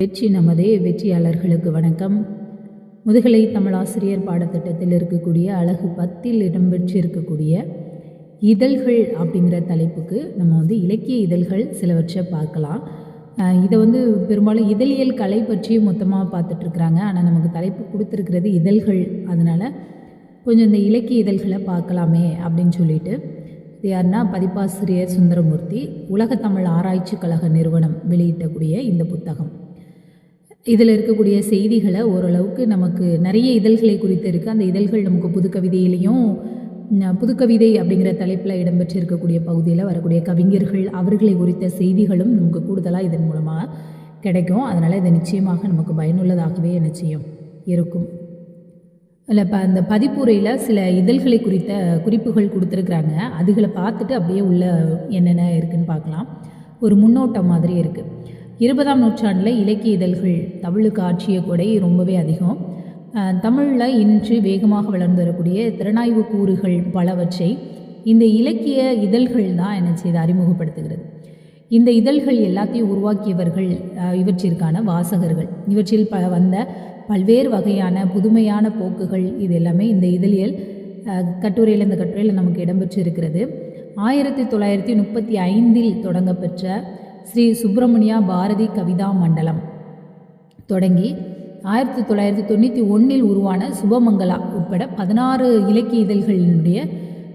வெற்றி நமதே வெற்றியாளர்களுக்கு வணக்கம். முதுகலை தமிழாசிரியர் பாடத்திட்டத்தில் இருக்கக்கூடிய அழகு பத்தில் இடம்பெற்றிருக்கக்கூடிய இதழ்கள் அப்படிங்கிற தலைப்புக்கு நம்ம வந்து இலக்கிய இதழ்கள் சிலவற்றை பார்க்கலாம். இதை வந்து பெரும்பாலும் இதழியல் கலை பற்றி மொத்தமாக பார்த்துட்ருக்குறாங்க. ஆனால் நமக்கு தலைப்பு கொடுத்துருக்கிறது இதழ்கள். அதனால் கொஞ்சம் இந்த இலக்கிய இதழ்களை பார்க்கலாமே அப்படின்னு சொல்லிட்டு. இது யாருன்னா பதிப்பாசிரியர் சுந்தரமூர்த்தி உலகத்தமிழ் ஆராய்ச்சி கழக நிறுவனம் வெளியிட்டக்கூடிய இந்த புத்தகம். இதில் இருக்கக்கூடிய செய்திகளை ஓரளவுக்கு நமக்கு நிறைய இதழ்களை குறித்து இருக்குது அந்த இதழ்கள் நமக்கு புதுக்கவிதையிலையும் ந- புதுக்கவிதை அப்படிங்கிற தலைப்பில் இடம்பெற்றிருக்கக்கூடிய பகுதியில் வரக்கூடிய கவிஞர்கள் அவர்களை குறித்த செய்திகளும் நமக்கு கூடுதலாக இதன் மூலமாக கிடைக்கும். அதனால் இது நிச்சயமாக நமக்கு பயனுள்ளதாகவே நிச்சயம் இருக்கும். அதில் இப்போ அந்த பதிப்புரையில் சில இதழ்களை குறித்த குறிப்புகள் கொடுத்துருக்குறாங்க. அதுகளை பார்த்துட்டு அப்படியே உள்ள என்னென்ன இருக்குன்னு பார்க்கலாம். ஒரு முன்னோட்டம் மாதிரி இருக்குது இருபதாம் நூற்றாண்டில் இலக்கிய இதழ்கள் தமிழுக்கு ஆற்றிய கொடை ரொம்பவே அதிகம். தமிழில் இன்று வேகமாக வளர்ந்து வரக்கூடிய திறனாய்வு கூறுகள் பலவற்றை இந்த இலக்கிய இதழ்கள் தான் என்ன செய்து அறிமுகப்படுத்துகிறது. இந்த இதழ்கள் எல்லாத்தையும் உருவாக்கியவர்கள் இவற்றிற்கான வாசகர்கள். இவற்றில் ப வந்த பல்வேறு வகையான புதுமையான போக்குகள் இது எல்லாமே இந்த இதழியல் கட்டுரையில் இந்த கட்டுரையில் நமக்கு இடம்பெற்று இருக்கிறது ஆயிரத்தி தொள்ளாயிரத்தி முப்பத்தி ஐந்தில் தொடங்கப்பெற்ற ஸ்ரீ சுப்பிரமணியா பாரதி கவிதா மண்டலம். தொடங்கி ஆயிரத்தி தொள்ளாயிரத்தி தொண்ணூற்றி ஒன்றில் உருவான சுபமங்களா உட்பட பதினாறு இலக்கிய இதழ்களினுடைய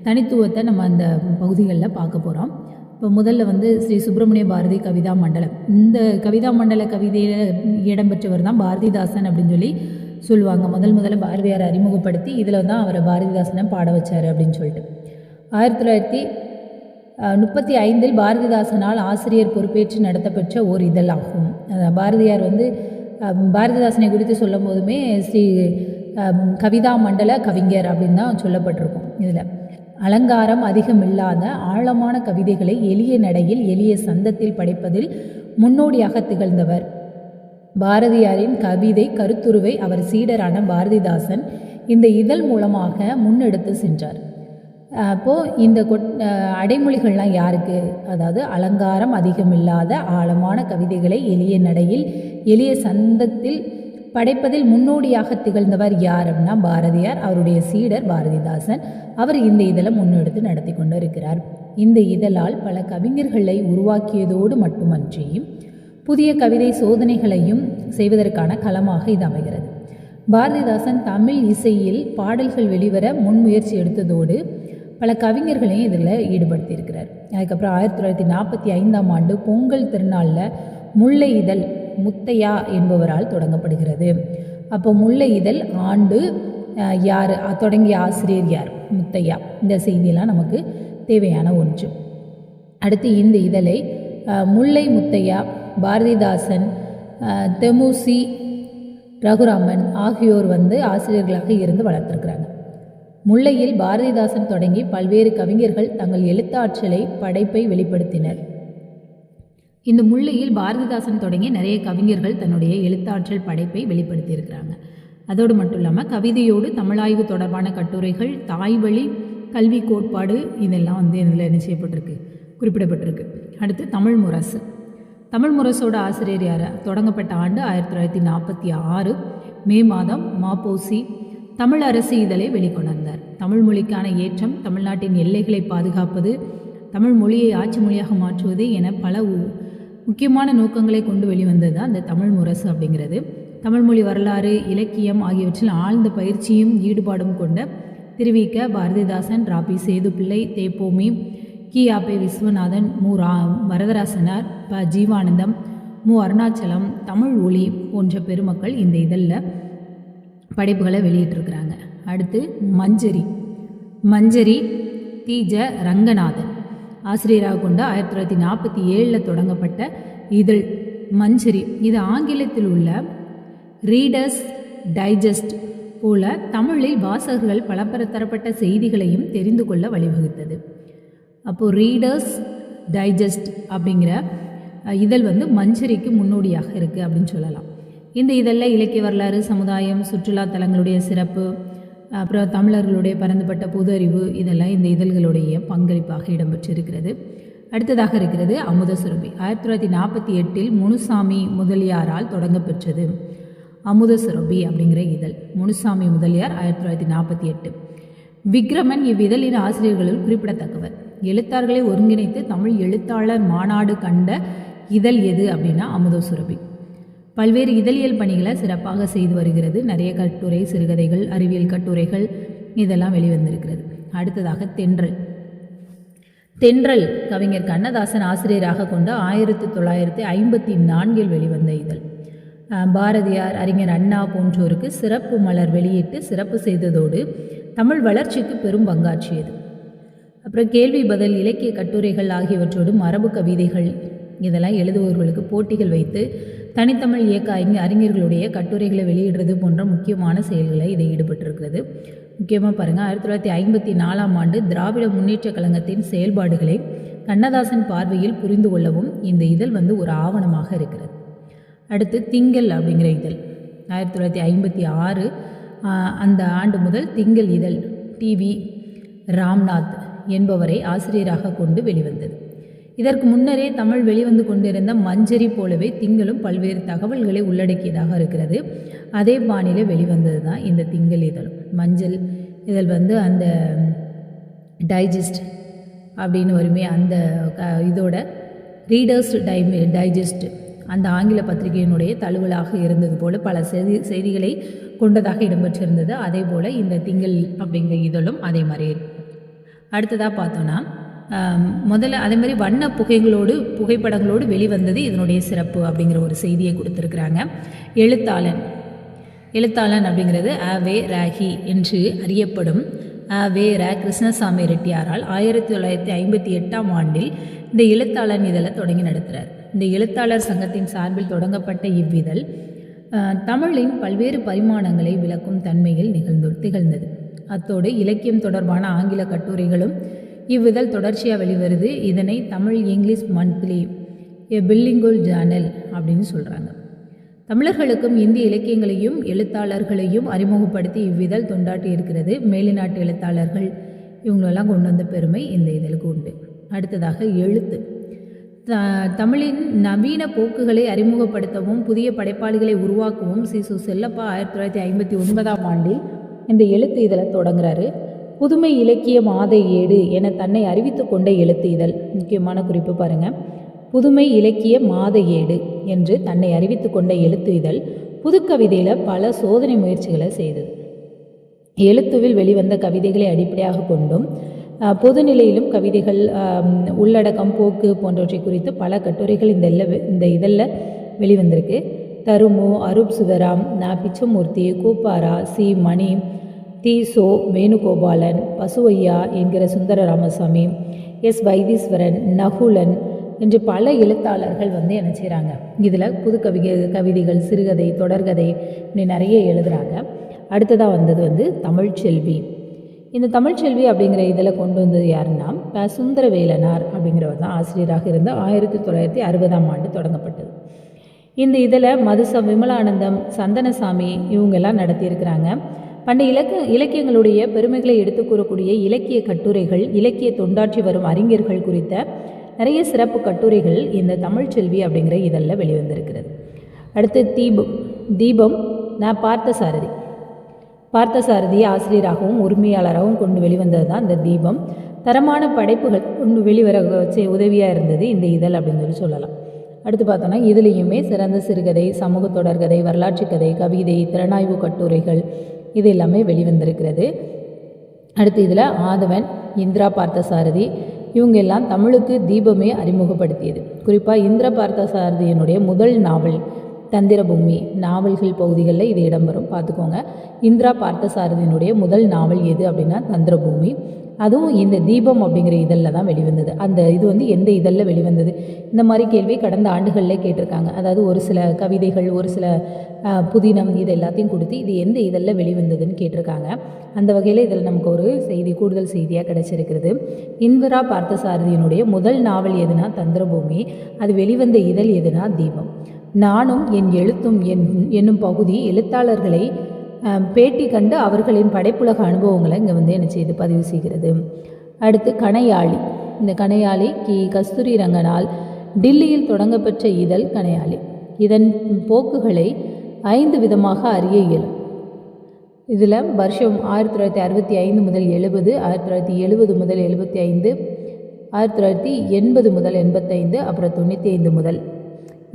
தனித்துவத்தை நம்ம அந்த பகுதிகளில் பார்க்க போகிறோம் இப்போ முதல்ல வந்து ஸ்ரீ சுப்பிரமணிய பாரதி கவிதா மண்டலம். இந்த கவிதா மண்டல கவிதையில் இடம்பெற்றவர் தான் பாரதிதாசன் அப்படின்னு சொல்லி சொல்லுவாங்க. முதல் முதல்ல பாரதியார் அறிமுகப்படுத்தி இதில் தான் அவரை பாரதிதாசனை பாட வச்சார் அப்படின்னு சொல்லிட்டு. ஆயிரத்தி தொள்ளாயிரத்தி முப்பத்தி ஐந்தில் பாரதிதாசனால் ஆசிரியர் பொறுப்பேற்று நடத்தப்பெற்ற ஓர் இதழாகும். பாரதியார் வந்து பாரதிதாசனை குறித்து சொல்லும் போதுமே ஸ்ரீ கவிதா மண்டல கவிஞர் அப்படின்னு தான் சொல்லப்பட்டிருக்கும் இதில். அலங்காரம் அதிகமில்லாத ஆழமான கவிதைகளை எளிய நடையில் எளிய சந்தத்தில் படைப்பதில் முன்னோடியாக திகழ்ந்தவர். பாரதியாரின் கவிதை கருத்துருவை அவர் சீடரான பாரதிதாசன் இந்த இதழ் மூலமாக முன்னெடுத்து சென்றார். அப்போது இந்த கொட் அடைமொழிகள்லாம் யாருக்கு? அதாவது அலங்காரம் அதிகமில்லாத ஆழமான கவிதைகளை எளிய நடையில் எளிய சந்தத்தில் படைப்பதில் முன்னோடியாக திகழ்ந்தவர் யார் அப்படின்னா பாரதியார் அவருடைய சீடர் பாரதிதாசன். அவர் இந்த இதழை முன்னெடுத்து நடத்தி கொண்டு இருக்கிறார் இந்த இதழால் பல கவிஞர்களை உருவாக்கியதோடு மட்டுமன்றியும் புதிய கவிதை சோதனைகளையும் செய்வதற்கான களமாக இது அமைகிறது. பாரதிதாசன் தமிழ் இசையில் பாடல்கள் வெளிவர முன்முயற்சி எடுத்ததோடு பல கவிஞர்களையும் இதில் ஈடுபடுத்தியிருக்கிறார். அதுக்கப்புறம் ஆயிரத்தி தொள்ளாயிரத்தி நாற்பத்தி ஐந்தாம் ஆண்டு பொங்கல் திருநாளில் முல்லை இதழ் முத்தையா என்பவரால் தொடங்கப்படுகிறது. அப்போ முல்லை இதழ் ஆண்டு யார் தொடங்கிய ஆசிரியர் யார்? முத்தையா. இந்த செய்தியெல்லாம் நமக்கு தேவையான ஒன்று. அடுத்து இந்த இதழை முல்லை முத்தையா பாரதிதாசன் தெமுசி ரகுராமன் ஆகியோர் வந்து ஆசிரியர்களாக இருந்து வளர்த்துருக்குறாங்க. முல்லையில் பாரதிதாசன் தொடங்கி பல்வேறு கவிஞர்கள் தங்கள் எழுத்தாற்றலை படைப்பை வெளிப்படுத்தினர். இந்த முல்லையில் பாரதிதாசன் தொடங்கி நிறைய கவிஞர்கள் தன்னுடைய எழுத்தாற்றல் படைப்பை வெளிப்படுத்தியிருக்கிறாங்க. அதோடு மட்டும் இல்லாமல் கவிதையோடு தமிழாய்வு தொடர்பான கட்டுரைகள் தாய்வழி கல்வி கோட்பாடு இதெல்லாம் வந்து இதில் என்ன செய்யப்பட்டிருக்கு குறிப்பிடப்பட்டிருக்கு. அடுத்து தமிழ் முரசு. தமிழ் முரசோட ஆசிரியர் யார்? தொடங்கப்பட்ட ஆண்டு ஆயிரத்தி தொள்ளாயிரத்தி நாற்பத்தி ஆறு மே மாதம் மாப்போசி தமிழ் அரசு இதழை வெளிக்கொணர்ந்தார் தமிழ் மொழிக்கான ஏற்றம் தமிழ்நாட்டின் எல்லைகளை பாதுகாப்பது தமிழ் மொழியை ஆட்சி மொழியாக மாற்றுவது என பல உ- முக்கியமான நோக்கங்களை கொண்டு வெளிவந்தது தான் அந்த தமிழ் முரசு அப்படிங்கிறது. தமிழ்மொழி வரலாறு இலக்கியம் ஆகியவற்றில் ஆழ்ந்த பயிற்சியும் ஈடுபாடும் கொண்ட திருவிக்க பாரதிதாசன் ராபி சேதுப்பிள்ளை தேப்போமி கி. ஆப்பே விஸ்வநாதன் மு. ரா. வரதராசனார் ப. ஜீவானந்தம் மு. அருணாச்சலம் தமிழ் ஒளி போன்ற பெருமக்கள் இந்த இதழில் படைப்புகளை வெளியிட்டிருக்கிறாங்க. அடுத்து மஞ்சரி. மஞ்சரி தீஜ ரங்கநாதன். ஆசிரியராக கொண்ட ஆயிரத்தி தொள்ளாயிரத்தி நாற்பத்தி ஏழில் தொடங்கப்பட்ட இதழ் மஞ்சரி. இது ஆங்கிலத்தில் உள்ள ரீடர்ஸ் டைஜஸ்ட் போல தமிழில் வாசகர்கள் பலதரப்பட்ட செய்திகளையும் தெரிந்து கொள்ள வழிவகுத்தது. அப்போது ரீடர்ஸ் டைஜஸ்ட் அப்படிங்கிற இதழ் வந்து மஞ்சரிக்கு முன்னோடியாக இருக்குது அப்படின்னு சொல்லலாம். இந்த இதழில் இலக்கிய வரலாறு சமுதாயம் சுற்றுலா தலங்களுடைய சிறப்பு அப்புறம் தமிழர்களுடைய பரந்துபட்ட பொது அறிவு இதெல்லாம் இந்த இதழ்களுடைய பங்களிப்பாக இடம்பெற்றிருக்கிறது. அடுத்ததாக இருக்கிறது அமுத சுரபி. ஆயிரத்தி தொள்ளாயிரத்தி நாற்பத்தி எட்டில் முனுசாமி முதலியாரால் தொடங்கப்பெற்றது அமுத சுரபி அப்படிங்கிற இதழ். முனுசாமி முதலியார் ஆயிரத்தி தொள்ளாயிரத்தி நாற்பத்தி எட்டு. விக்ரமன் இவ்விதழின் ஆசிரியர்களுள் குறிப்பிடத்தக்கவர். எழுத்தாளர்களை ஒருங்கிணைத்து தமிழ் எழுத்தாளர் மாநாடு கண்ட இதழ் எது அப்படின்னா அமுத சுரபி. பல்வேறு இதழியல் பணிகளை சிறப்பாக செய்து வருகிறது. நிறைய கட்டுரை சிறுகதைகள் அறிவியல் கட்டுரைகள் இதெல்லாம் வெளிவந்திருக்கிறது. அடுத்ததாக தென்றல். தென்றல் கவிஞர் கண்ணதாசன் ஆசிரியராக கொண்ட ஆயிரத்தி தொள்ளாயிரத்தி ஐம்பத்தி நான்கில் வெளிவந்த இதழ். பாரதியார் அறிஞர் அண்ணா போன்றோருக்கு சிறப்பு மலர் வெளியிட்டு சிறப்பு செய்ததோடு தமிழ் வளர்ச்சிக்கு பெரும் பங்காற்றியது. அப்புறம் கேள்வி பதில் இலக்கிய கட்டுரைகள் ஆகியவற்றோடு மரபு கவிதைகள் இதெல்லாம் எழுதுபவர்களுக்கு போட்டிகள் வைத்து தனித்தமிழ் இயக்க அறிஞ அறிஞர்களுடைய கட்டுரைகளை வெளியிடுறது போன்ற முக்கியமான செயல்களை இதை ஈடுபட்டிருக்கிறது. முக்கியமாக பாருங்கள் ஆயிரத்தி தொள்ளாயிரத்தி ஐம்பத்தி நாலாம் ஆண்டு திராவிட முன்னேற்றக் கழகத்தின் செயல்பாடுகளை கண்ணதாசன் பார்வையில் புரிந்து கொள்ளவும் இந்த இதழ் வந்து ஒரு ஆவணமாக இருக்கிறது. அடுத்து திங்கள் அப்படிங்கிற இதழ். ஆயிரத்தி தொள்ளாயிரத்தி ஐம்பத்தி ஆறு அந்த ஆண்டு முதல் திங்கள் இதழ் டிவி ராம்நாத் என்பவரை ஆசிரியராக கொண்டு வெளிவந்தது. இதற்கு முன்னரே தமிழ் வெளிவந்து கொண்டிருந்த மஞ்சரி போலவே திங்களும் பல்வேறு தகவல்களை உள்ளடக்கியதாக இருக்கிறது. அதே பாணியில் வெளிவந்தது தான் இந்த திங்கள் இதழ். மஞ்சள் இதழ் வந்து அந்த டைஜஸ்ட் அப்படின்னு வருமே அந்த க- இதோட ரீடர்ஸ் டை டைஜஸ்ட் அந்த ஆங்கில பத்திரிகையினுடைய தழுவலாக இருந்தது போல பல செய்தி செய்திகளை கொண்டதாக இடம்பெற்றிருந்தது. அதே போல் இந்த திங்கள் அப்படிங்கிற இதழும் அதே மாதிரி அடுத்ததாக பார்த்தோன்னா முதல்ல அதே மாதிரி வண்ண புகைகளோடு புகைப்படங்களோடு வெளிவந்தது இதனுடைய சிறப்பு அப்படிங்கிற ஒரு செய்தியை கொடுத்துருக்குறாங்க. எழுத்தாளன். எழுத்தாளன் அப்படிங்கிறது ஆவே ராகி என்று அறியப்படும் ஆவே ரா கிருஷ்ணசாமி ரெட்டியாரால் ஆயிரத்தி தொள்ளாயிரத்தி ஐம்பத்தி எட்டாம் ஆண்டில் இந்த எழுத்தாளன் இதழை தொடங்கி நடத்துகிறார் இந்த எழுத்தாளர் சங்கத்தின் சார்பில் தொடங்கப்பட்ட இவ்விதழ் தமிழின் பல்வேறு பரிமாணங்களை விளக்கும் தன்மையில் நிகழ்ந்து திகழ்ந்தது. அத்தோடு இலக்கியம் தொடர்பான ஆங்கில கட்டுரைகளும் இவ்விதழ் தொடர்ச்சியாக வெளிவருது. இதனை Tamil English monthly a bilingual journal அப்படின்னு சொல்கிறாங்க தமிழர்களுக்கும் இந்திய இலக்கியங்களையும் எழுத்தாளர்களையும் அறிமுகப்படுத்தி இவ்விதழ் தொண்டாட்டி இருக்கிறது. மேலிநாட்டு எழுத்தாளர்கள் இவங்களெல்லாம் கொண்டு வந்த பெருமை இந்த இதழுக்கு உண்டு. அடுத்ததாக எழுத்து. த தமிழின் நவீன போக்குகளை அறிமுகப்படுத்தவும் புதிய படைப்பாளிகளை உருவாக்கவும் சிசு செல்லப்பா ஆயிரத்தி தொள்ளாயிரத்தி ஐம்பத்தி ஒன்பதாம் ஆண்டில் இந்த எழுத்து இதழை தொடங்குறாரு. புதுமை இலக்கிய மாத ஏடு என தன்னை அறிவித்து கொண்ட எழுத்து இதழ் முக்கியமான குறிப்பு பாருங்கள் புதுமை இலக்கிய மாத ஏடு என்று தன்னை அறிவித்து கொண்ட எழுத்து இதழ் புதுக்கவிதையில் பல சோதனை முயற்சிகளை செய்தது. எழுத்துவில் வெளிவந்த கவிதைகளை அடிப்படையாக கொண்டும் பொதுநிலையிலும் கவிதைகள் உள்ளடக்கம் போக்கு போன்றவற்றை குறித்து பல கட்டுரைகள் இந்த இந்த இதழில் வெளிவந்திருக்கு. தருமு அருப் சுதராம் நா பிச்சமூர்த்தி கூப்பாரா சி மணி தீசோ வேணுகோபாலன் பசுவையா என்கிற சுந்தர ராமசாமி எஸ். வைத்தீஸ்வரன் நகுலன் என்று பல எழுத்தாளர்கள் வந்து என்ன செய்கிறாங்க இதில் புது கவிதை கவிதைகள் சிறுகதை தொடர்கதை இப்படி நிறைய எழுதுகிறாங்க அடுத்ததாக வந்தது வந்து தமிழ்ச்செல்வி இந்த தமிழ்ச்செல்வி அப்படிங்கிற இதில் கொண்டு வந்தது யாருன்னா ப. சுந்தரவேலனார் அப்படிங்கிறவர் தான் ஆசிரியராக இருந்து ஆயிரத்தி தொள்ளாயிரத்தி அறுபதாம் ஆண்டு தொடங்கப்பட்டது. இந்த இதில் மதுச விமலானந்தம் சந்தனசாமி இவங்கெல்லாம் நடத்தியிருக்கிறாங்க. பண்டைய இலக்க இலக்கியங்களுடைய பெருமைகளை எடுத்து கூறக்கூடிய இலக்கிய கட்டுரைகள் இலக்கிய தொண்டாற்றி வரும் அறிஞர்கள் குறித்த நிறைய சிறப்பு கட்டுரைகள் இந்த தமிழ்ச்செல்வி அப்படிங்கிற இதழில் வெளிவந்திருக்கிறது. அடுத்து தீபம் தீபம் நான் பார்த்த சாரதி. பார்த்தசாரதி ஆசிரியராகவும் உரிமையாளராகவும் கொண்டு வெளிவந்தது தான் இந்த தீபம். தரமான படைப்புகள் கொண்டு வெளிவர வச்சு உதவியாக இருந்தது இந்த இதழ் அப்படின்னு சொல்லி சொல்லலாம். அடுத்து பார்த்தோன்னா இதுலேயுமே சிறந்த சிறுகதை சமூக தொடர்கதை வரலாற்று கதை கவிதை திறனாய்வு கட்டுரைகள் இது எல்லாமே வெளிவந்திருக்கிறது. அடுத்து இதில் ஆதவன் இந்திரா பார்த்தசாரதி இவங்க எல்லாம் தமிழுக்கு தீபமே அறிமுகப்படுத்தியது. குறிப்பாக இந்திர பார்த்தசாரதியினுடைய முதல் நாவல் தந்திரபூமி நாவல்கள் பகுதிகளில் இது இடம்பெறும். பார்த்துக்கோங்க. இந்திரா பார்த்தசாரதியினுடைய முதல் நாவல் எது அப்படின்னா தந்திரபூமி. அதுவும் இந்த தீபம் அப்படிங்கிற இதழில் தான் வெளிவந்தது. அந்த இது வந்து எந்த இதழில் வெளிவந்தது? இந்த மாதிரி கேள்வி கடந்த ஆண்டுகளில் கேட்டிருக்காங்க. அதாவது ஒரு சில கவிதைகள் ஒரு சில புதினம் இது எல்லாத்தையும் கொடுத்து இது எந்த இதழில் வெளிவந்ததுன்னு கேட்டிருக்காங்க. அந்த வகையில் இதில் நமக்கு ஒரு செய்தி கூடுதல் செய்தியாக கிடைச்சிருக்கிறது. இந்திரா பார்த்தசாரதியினுடைய முதல் நாவல் எதுனா தந்திரபூமி அது வெளிவந்த இதழ் எதுனா தீபம். நானும் என் எழுத்தும் என் என்னும் பகுதி எழுத்தாளர்களை பேட்டி கண்டு அவர்களின் படைப்புலக அனுபவங்களை இங்கே வந்து என்ன செய்து பதிவு செய்கிறது. அடுத்து கணையாளி. இந்த கணையாளி கி. கஸ்தூரி ரங்கனால் டில்லியில் தொடங்கப்பெற்ற இதழ் கணையாளி. இதன் போக்குகளை ஐந்து விதமாக அறிய இயலும். இதில் வருஷம் ஆயிரத்தி தொள்ளாயிரத்தி அறுபத்தி ஐந்து முதல் எழுபது ஆயிரத்தி தொள்ளாயிரத்தி எழுபது முதல் எழுபத்தி ஐந்து ஆயிரத்தி தொள்ளாயிரத்தி எண்பது முதல் எண்பத்தைந்து அப்புறம் தொண்ணூற்றி ஐந்து முதல்.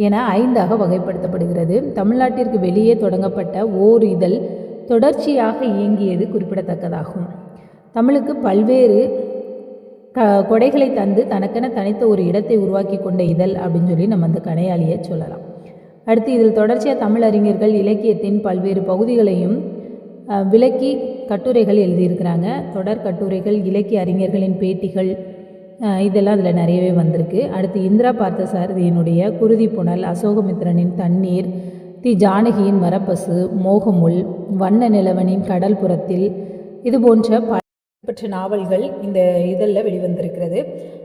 என ஐந்தாக வகைப்படுத்தப்படுகிறது. தமிழ்நாட்டிற்கு வெளியே தொடங்கப்பட்ட ஓர் இதழ் தொடர்ச்சியாக இயங்கியது குறிப்பிடத்தக்கதாகும். தமிழுக்கு பல்வேறு க கொடைகளை தந்து தனக்கென தனித்த ஒரு இடத்தை உருவாக்கி கொண்ட இதழ் அப்படின்னு சொல்லி நம்ம அந்த கணையாளியை சொல்லலாம். அடுத்து இதில் தொடர்ச்சியாக தமிழறிஞர்கள் இலக்கியத்தின் பல்வேறு பகுதிகளையும் விளக்கி கட்டுரைகள் எழுதியிருக்கிறாங்க. தொடர் கட்டுரைகள் இலக்கிய அறிஞர்களின் பேட்டிகள் இதெல்லாம் அதில் நிறையவே வந்திருக்கு. அடுத்து இந்திரா பார்த்தசாரதியினுடைய குருதி புனல் அசோகமித்திரனின் தண்ணீர் தி ஜானகியின் மரப்பசு மோகமுல் வண்ண நிலவனின் கடல் புறத்தில் இது போன்ற பற்ற பெற்ற நாவல்கள் இந்த இதழில் வெளிவந்திருக்கிறது.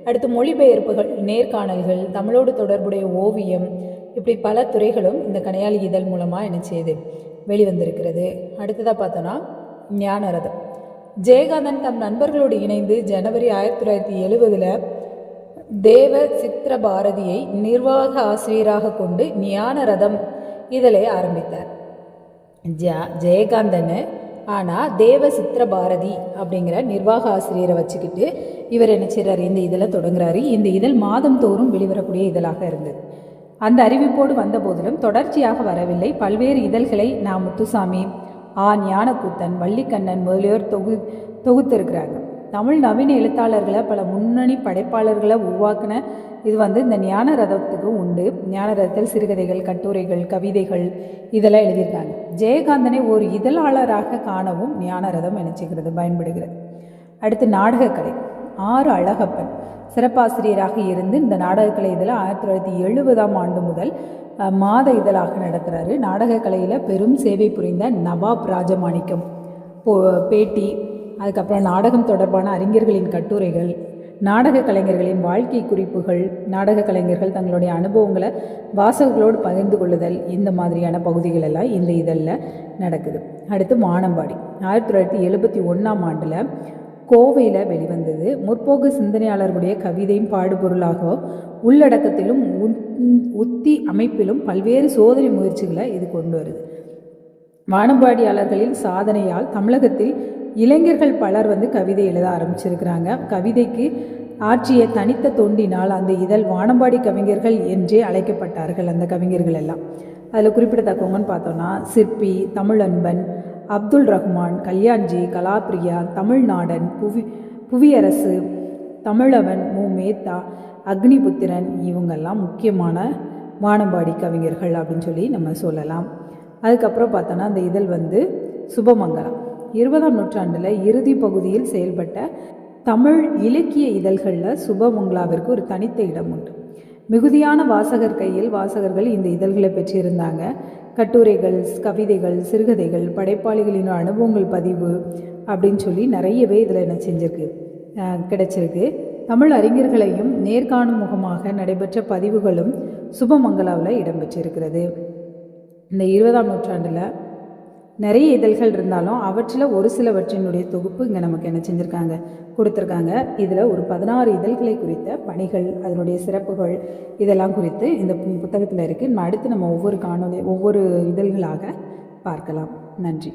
அடுத்து மொழிபெயர்ப்புகள் நேர்காணல்கள் தமிழோடு தொடர்புடைய ஓவியம் இப்படி பல துறைகளும் இந்த கனையாளி இதழ் மூலமாக என்ன செய்யுது வெளிவந்திருக்கிறது. அடுத்ததாக பார்த்தோன்னா ஞானரதம். ஜெயகாந்தன் தம் நண்பர்களோடு இணைந்து ஜனவரி ஆயிரத்தி தொள்ளாயிரத்தி எழுபதில் தேவ சித்திர பாரதியை நிர்வாக ஆசிரியராக கொண்டு ஞான ரதம் இதழை ஆரம்பித்தார். ஜ ஜெயகாந்தன் ஆனால் தேவ சித்திர பாரதி அப்படிங்கிற நிர்வாக ஆசிரியரை வச்சுக்கிட்டு இவர் என்ன செய்கிறார் இந்த இதழை தொடங்குறாரு. இந்த இதழ் மாதம் தோறும் வெளிவரக்கூடிய இதழாக இருந்தது. அந்த அறிவிப்போடு வந்த போதிலும் தொடர்ச்சியாக வரவில்லை. பல்வேறு இதழ்களை நான் முத்துசாமி ஆ ஞானக்கூத்தன் வள்ளிக்கண்ணன் முதலியோர் தொகு தொகுத்திருக்கிறாங்க தமிழ் நவீன எழுத்தாளர்களை பல முன்னணி படைப்பாளர்களை உருவாக்கின இது வந்து இந்த ஞான ரதத்துக்கு உண்டு. ஞான ரதத்தில் சிறுகதைகள் கட்டுரைகள் கவிதைகள் இதெல்லாம் எழுதியிருக்காங்க. ஜெயகாந்தனை ஒரு இதழாளராக காணவும் ஞான ரதம் நினைச்சுக்கிறது பயன்படுகிறது. அடுத்து நாடகக்கலை. ஆறு அழகப்பன். சிறப்பாசிரியராக இருந்து இந்த நாடகக்கலை இதில் ஆயிரத்தி தொள்ளாயிரத்தி எழுபதாம் ஆண்டு முதல் மாத இதழாக நடத்துகிறாரு நாடகக்கலையில் பெரும் சேவை புரிந்த நவாப் ராஜமாணிக்கம் போ பேட்டி அதுக்கப்புறம் நாடகம் தொடர்பான அறிஞர்களின் கட்டுரைகள் நாடக கலைஞர்களின் வாழ்க்கை குறிப்புகள் நாடக கலைஞர்கள் தங்களுடைய அனுபவங்களை வாசகர்களோடு பகிர்ந்து கொள்ளுதல் இந்த மாதிரியான பகுதிகள் எல்லாம் இந்த இதழில் நடக்குது. அடுத்து மானம்பாடி ஆயிரத்தி தொள்ளாயிரத்தி எழுபத்தி ஒன்றாம் ஆண்டில் கோவையில் வெளிவந்தது. முற்போக்கு சிந்தனையாளர்களுடைய கவிதையும் பாடுபொருளாக உள்ளடக்கத்திலும் உத்- உத்தி அமைப்பிலும் பல்வேறு சோதனை முயற்சிகளை இது கொண்டு வருது. வானம்பாடியாளர்களின் சாதனையால் தமிழகத்தில் இளைஞர்கள் பலர் வந்து கவிதை எழுத ஆரம்பிச்சிருக்கிறாங்க. கவிதைக்கு ஆற்றிய தனித்த தொண்டினால் அந்த இதழ் வானம்பாடி கவிஞர்கள் என்றே அழைக்கப்பட்டார்கள் அந்த கவிஞர்கள் எல்லாம். அதில் குறிப்பிடத்தக்கவங்கன்னு பார்த்தோன்னா சிற்பி தமிழன்பன் அப்துல் ரஹ்மான் கல்யாண்ஜி கலாப்ரியா தமிழ்நாடன் புவி புவியரசு தமிழவன் மு. மேத்தா அக்னிபுத்திரன் இவங்கெல்லாம் முக்கியமான வானம்பாடி கவிஞர்கள் அப்படின்னு சொல்லி நம்ம சொல்லலாம். அதுக்கப்புறம் பார்த்தோன்னா அந்த இதழ் வந்து சுபமங்கலம் இருபதாம் நூற்றாண்டில் இறுதி பகுதியில் செயல்பட்ட தமிழ் இலக்கிய இதழ்களில் சுபமங்கலாவிற்கு ஒரு தனித்த இடம் உண்டு. மிகுதியான வாசகர் கையில் வாசகர்கள் இந்த இதழ்களை பெற்றிருந்தாங்க. கட்டுரைகள் கவிதைகள் சிறுகதைகள் படைப்பாளிகளின் அனுபவங்கள் பதிவு அப்படின்னு சொல்லி நிறையவே இதில் என்ன செஞ்சிருக்கு? கிடைச்சிருக்கு. தமிழ் அறிஞர்களையும் நேர்காணும் முகமாக நடைபெற்ற பதிவுகளும் சுபமங்கலாவில் இடம்பெற்றிருக்கிறது. இந்த இருபதாம் நூற்றாண்டில் நிறைய இதழ்கள் இருந்தாலும் அவற்றில் ஒரு சிலவற்றினுடைய தொகுப்பு இங்கே நமக்கு என்ன செஞ்சுருக்காங்க? கொடுத்துருக்காங்க. இதில் ஒரு பதினாறு இதழ்களை குறித்த பணிகள் அதனுடைய சிறப்புகள் இதெல்லாம் குறித்து இந்த புத்தகத்தில் இருக்குது அடுத்து நம்ம ஒவ்வொரு காணொலி ஒவ்வொரு இதழ்களாக பார்க்கலாம். நன்றி.